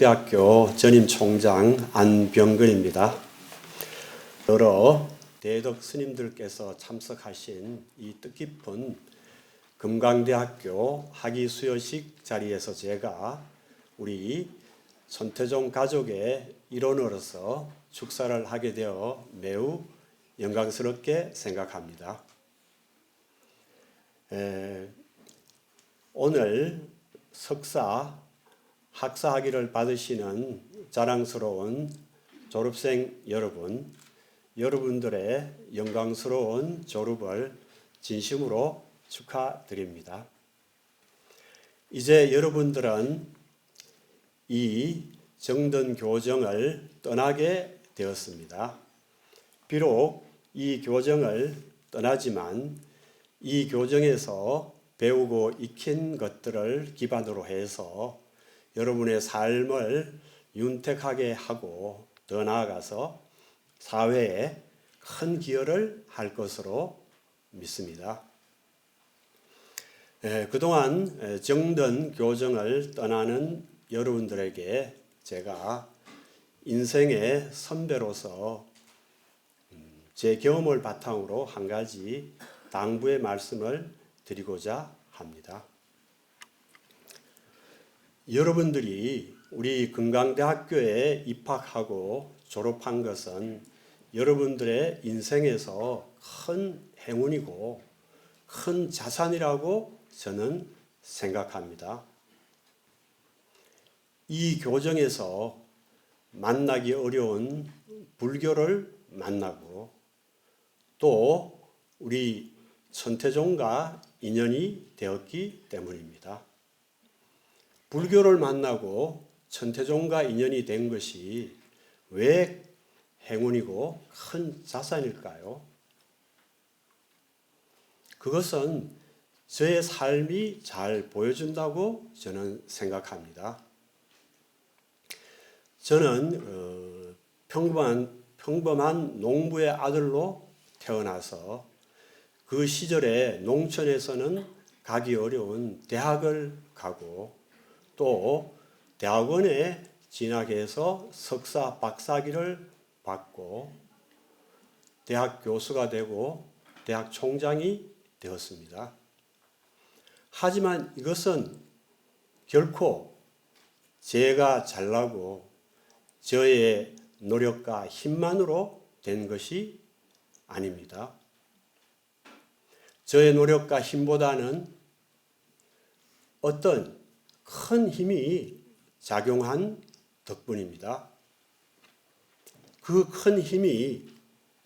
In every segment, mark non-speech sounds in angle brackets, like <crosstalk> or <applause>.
금강대학교 전임 총장 안병근입니다. 여러 대덕 스님들께서 참석하신 이 뜻깊은 금강대학교 학위 수여식 자리에서 제가 우리 손태종 가족의 일원으로서 축사를 하게 되어 매우 영광스럽게 생각합니다. 에, 오늘 석사 학사 학위를 받으시는 자랑스러운 졸업생 여러분, 여러분들의 영광스러운 졸업을 진심으로 축하드립니다. 이제 여러분들은 이 정든 교정을 떠나게 되었습니다. 비록 이 교정을 떠나지만 이 교정에서 배우고 익힌 것들을 기반으로 해서 여러분의 삶을 윤택하게 하고 더 나아가서 사회에 큰 기여를 할 것으로 믿습니다. 에, 그동안 에, 정든 교정을 떠나는 여러분들에게 제가 인생의 선배로서 음, 제 경험을 바탕으로 한 가지 당부의 말씀을 드리고자 합니다. 여러분들이 우리 금강대학교에 입학하고 졸업한 것은 여러분들의 인생에서 큰 행운이고 큰 자산이라고 저는 생각합니다. 이 교정에서 만나기 어려운 불교를 만나고 또 우리 천태종과 인연이 되었기 때문입니다. 불교를 만나고 천태종과 인연이 된 것이 왜 행운이고 큰 자산일까요? 그것은 저의 삶이 잘 보여준다고 저는 생각합니다. 저는 어, 평범한, 평범한 농부의 아들로 태어나서 그 시절에 농촌에서는 가기 어려운 대학을 가고 또 대학원에 진학해서 석사 박사학위를 받고 대학 교수가 되고 대학 총장이 되었습니다. 하지만 이것은 결코 제가 잘나고 저의 노력과 힘만으로 된 것이 아닙니다. 저의 노력과 힘보다는 어떤 큰 힘이 작용한 덕분입니다. 그 큰 힘이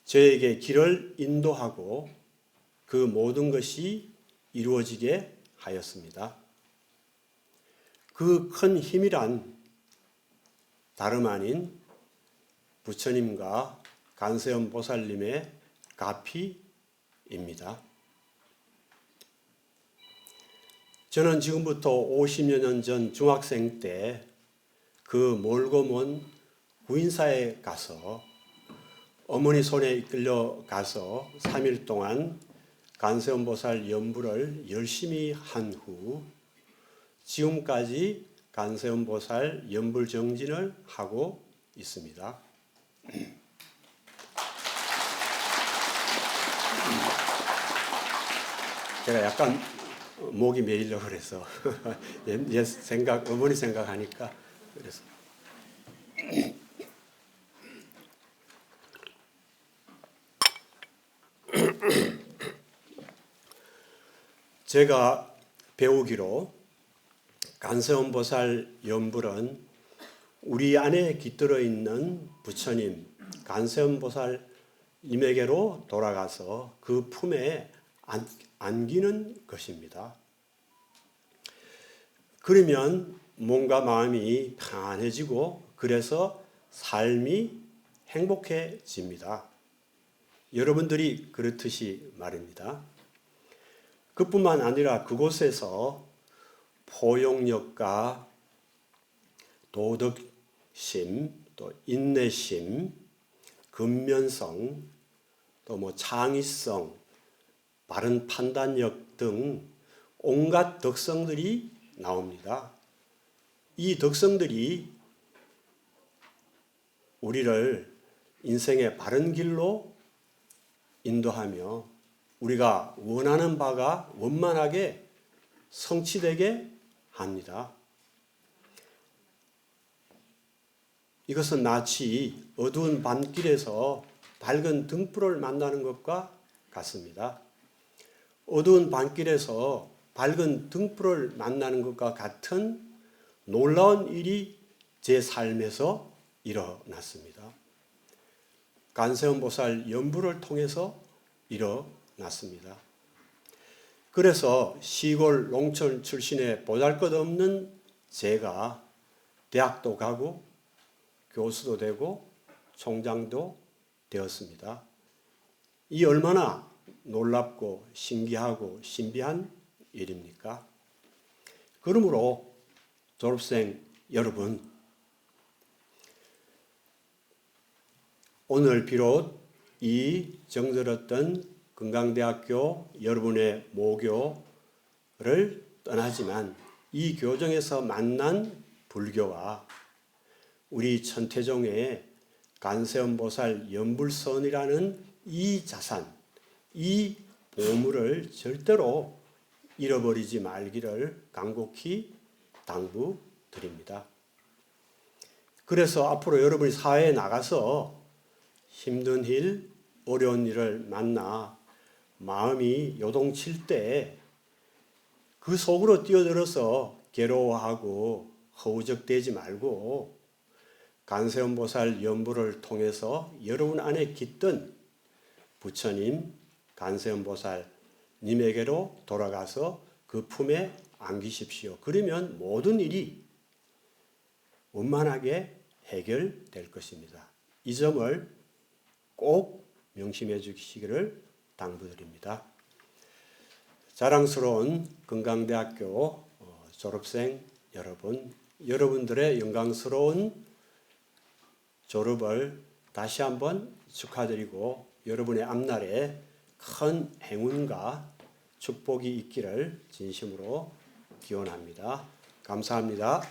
저에게 길을 인도하고 그 모든 것이 이루어지게 하였습니다. 그 큰 힘이란 다름 아닌 부처님과 간세음 보살님의 가피입니다. 저는 지금부터 50여 년 전 중학생 때 그 멀고 먼 구인사에 가서 어머니 손에 이끌려 가서 3일 동안 간세음보살 연부를 열심히 한 후 지금까지 간세음보살 연불 정진을 하고 있습니다. 제가 약간 목이 메이려고 그래서. <laughs> 옛 생각 어머니 생각하니까 그래서. <clears throat> 제가 배우기로 간세음보살 연불은 우리 안에 깃들어 있는 부처님 간세음보살님에게로 돌아가서 그 품에 안, 안기는 것입니다. 그러면 몸과 마음이 편안해지고 그래서 삶이 행복해집니다. 여러분들이 그렇듯이 말입니다. 그뿐만 아니라 그곳에서 포용력과 도덕심, 또 인내심, 근면성, 또 뭐 창의성, 바른 판단력 등 온갖 덕성들이 나옵니다. 이 덕성들이 우리를 인생의 바른 길로 인도하며 우리가 원하는 바가 원만하게 성취되게 합니다. 이것은 마치 어두운 밤길에서 밝은 등불을 만나는 것과 같습니다. 어두운 밤길에서 밝은 등불을 만나는 것과 같은 놀라운 일이 제 삶에서 일어났습니다. 간세음 보살 연부를 통해서 일어났습니다. 그래서 시골 농촌 출신의 보잘것없는 제가 대학도 가고 교수도 되고 총장도 되었습니다. 이 얼마나 놀랍고 신기하고 신비한 일입니까? 그러므로 졸업생 여러분, 오늘 비롯 이 정들었던 건강대학교 여러분의 모교를 떠나지만 이 교정에서 만난 불교와 우리 천태종의 간세음보살 연불선이라는 이 자산, 이 보물을 절대로 잃어버리지 말기를 간곡히 당부드립니다. 그래서 앞으로 여러분이 사회에 나가서 힘든 일, 어려운 일을 만나 마음이 요동칠 때 그 속으로 뛰어들어서 괴로워하고 허우적대지 말고 간세음보살 연부를 통해서 여러분 안에 깃든 부처님, 간세음 보살 님에게로 돌아가서 그 품에 안기십시오. 그러면 모든 일이 원만하게 해결될 것입니다. 이 점을 꼭 명심해 주시기를 당부드립니다. 자랑스러운 건강대학교 어, 졸업생 여러분, 여러분들의 영광스러운 졸업을 다시 한번 축하드리고 여러분의 앞날에 큰 행운과 축복이 있기를 진심으로 기원합니다. 감사합니다.